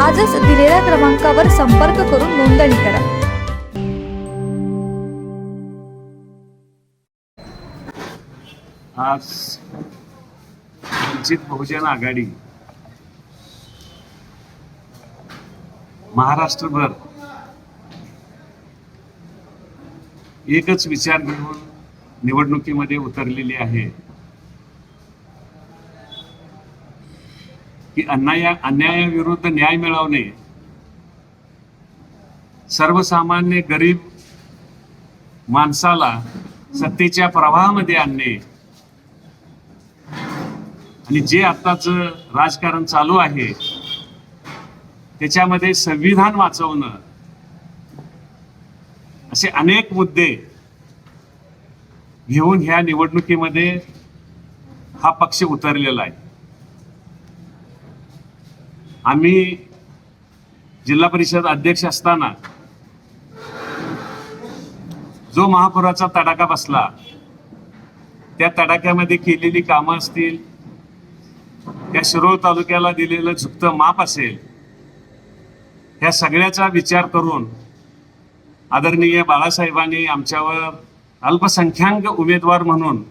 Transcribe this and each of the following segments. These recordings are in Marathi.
आजच दिलेल्या क्रमांकावर संपर्क करून नोंदणी करा. आज वंचित बहुजन आघाडी महाराष्ट्रभर एकच विचार घेऊन निवडणुकीमध्ये उतरलेली आहे. की अन्याया अन्यायाविरुद्ध न्याय मिळवणे सर्वसामान्य गरीब माणसाला सत्तेच्या प्रवाहामध्ये आणणे. आणि जे आत्ताच राजकारण चालू आहे त्याच्यामध्ये संविधान वाचवणं असे अनेक मुद्दे घेऊन ह्या निवडणुकीमध्ये हा पक्ष उतरलेला आहे. आम्ही जिल्हा परिषद अध्यक्ष असताना जो महापुराचा तडाखा बसला त्या तडाख्यामध्ये केलेली कामं असतील त्या शिरोळ तालुक्याला दिलेलं झुकतं माप असेल ह्या सगळ्याचा विचार करून आदरणीय बाळासाहेबांनी आमच्यावर अल्पसंख्याक उमेदवार म्हणून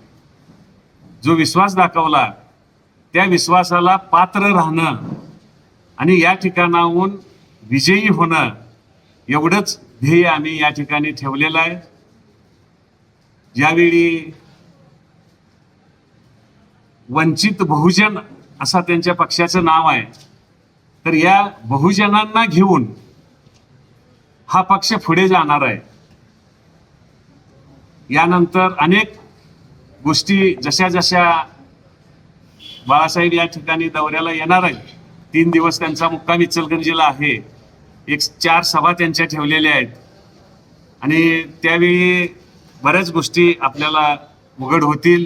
जो विश्वास दाखवला त्या विश्वासाला पात्र राहणं आणि या ठिकाणाहून विजयी होणं एवढंच ध्येय आम्ही या ठिकाणी ठेवलेलं आहे. ज्यावेळी वंचित बहुजन असा त्यांच्या पक्षाचं नाव आहे तर या बहुजनांना घेऊन हा पक्ष पुढे जाणार आहे. यानंतर अनेक गोष्टी जशा जशा बाळासाहेब या ठिकाणी दौऱ्याला येणार आहेत. तीन दिवस त्यांचा मुक्काम इचलगंजीला आहे. एक चार सभा त्यांच्या ठेवलेल्या आहेत. आणि त्यावेळी बऱ्याच गोष्टी आपल्याला उघड होतील.